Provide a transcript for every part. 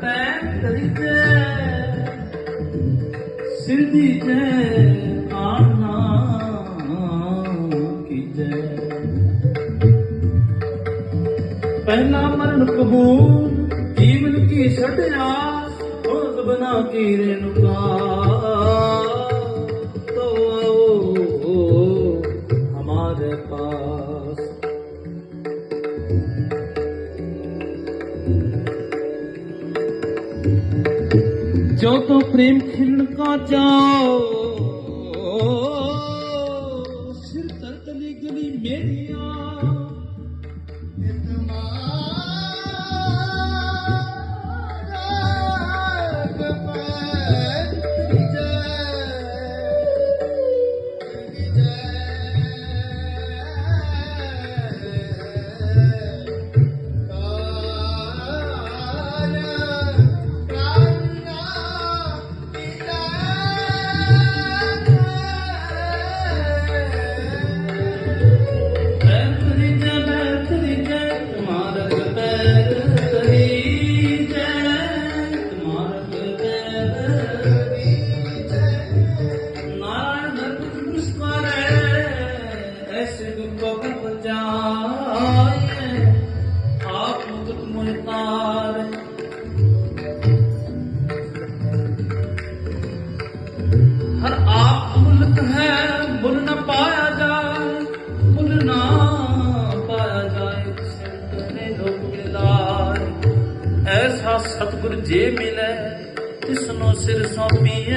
PAN ਕਰੀਤੇ ਸਿਰਦੀ ਪਹਿਲਾ ਮਰਨ ਕਬੂਲ ਜੀਵਨ ਕੀ ਛੜਿਆ ਹੁਣ ਬਨਾ ਕੀ ਜੋ ਤੋ ਪ੍ਰੇਮ ਖਿਲਣ ਕਾ ਜਾਓ ਸਿਰ ਤਰਤਲੀ ਗਲੀ ਮੇਰੀਆਂ ਇਤਮਾ ਜੇ ਮਿਲੇ ਤਿਸਨੂੰ ਸਿਰ ਸੌਂਪੀਏ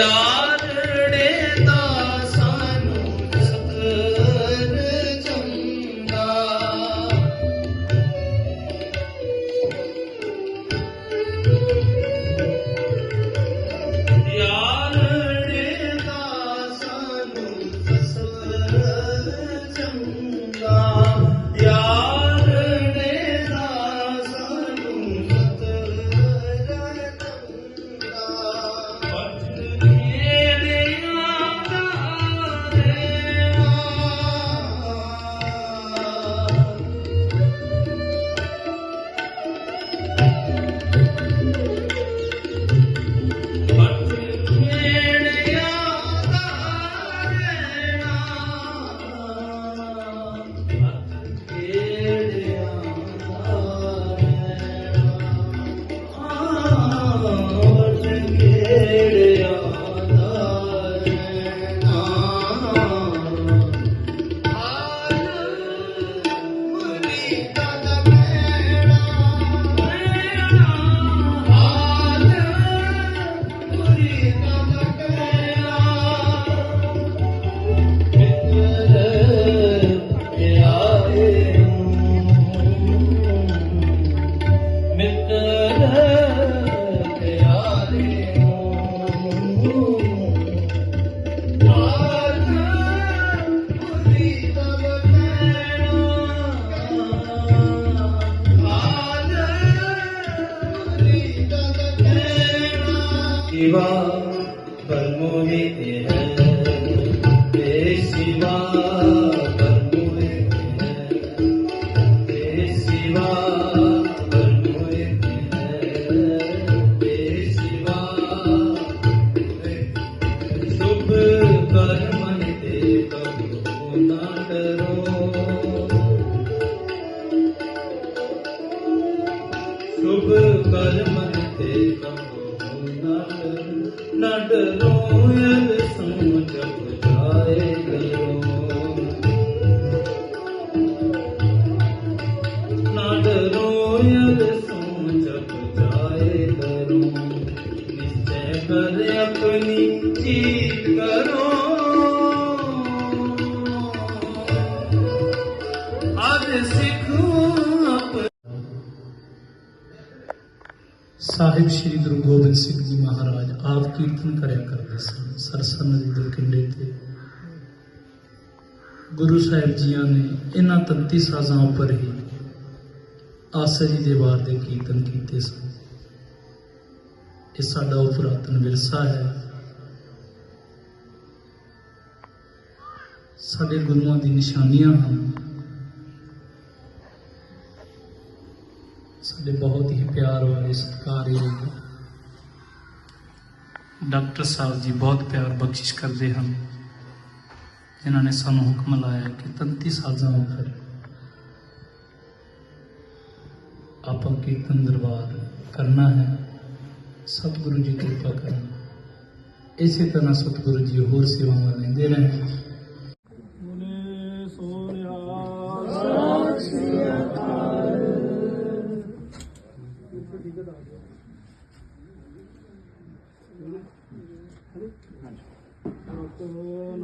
할렐루야. सिवा पर मोहित है तेरे सिवा पर मोहित है तेरे सिवा पर मोहित है तेरे सिवा शुभ कर्म ते कबो ना डरो शुभ कर्म ते कबो ना നടനോയത് ਸਾਹਿਬ ਸ੍ਰੀ ਗੁਰੂ ਗੋਬਿੰਦ ਸਿੰਘ ਜੀ ਮਹਾਰਾਜ ਆਪ ਕੀਰਤਨ ਕਰਿਆ ਕਰਦੇ ਸਨ ਸਰਸਾ ਨਦੀ ਦੇ ਕੰਢੇ ਤੇ। ਗੁਰੂ ਸਾਹਿਬ ਜੀਆਂ ਨੇ ਇਹਨਾਂ ਤੰਤੀ ਸਾਜ਼ਾਂ ਉੱਪਰ ਹੀ ਆਸਾ ਜੀ ਦੇ ਵਾਰ ਦੇ ਕੀਰਤਨ ਕੀਤੇ ਸਨ। ਇਹ ਸਾਡਾ ਉਹ ਪੁਰਾਤਨ ਵਿਰਸਾ ਹੈ। ਸਾਡੇ ਗੁਰੂਆਂ ਦੀ ਨਿਸ਼ਾਨੀਆਂ ਹਨ। ਸਾਡੇ ਬਹੁਤ ਪਿਆਰ ਵਾਲੇ ਸਤਿਕਾਰਯੋਗ ਡਾਕਟਰ ਸਾਹਿਬ ਜੀ ਬਹੁਤ ਪਿਆਰ ਬਖਸ਼ਿਸ਼ ਕਰਦੇ ਹਨ, ਜਿਨ੍ਹਾਂ ਨੇ ਸਾਨੂੰ ਹੁਕਮ ਲਾਇਆ ਕਿ 33 ਸਾਜ਼ਾਂ ਉੱਪਰ ਆਪਾਂ ਕੀਰਤਨ ਦਰਬਾਰ ਕਰਨਾ ਹੈ, ਸਤਿਗੁਰੂ ਜੀ ਕਿਰਪਾ ਕਰਨ। ਇਸੇ ਤਰ੍ਹਾਂ ਸਤਿਗੁਰੂ ਜੀ ਹੋਰ ਸੇਵਾਵਾਂ ਲੈਂਦੇ ਰਹਿਣ। Amen.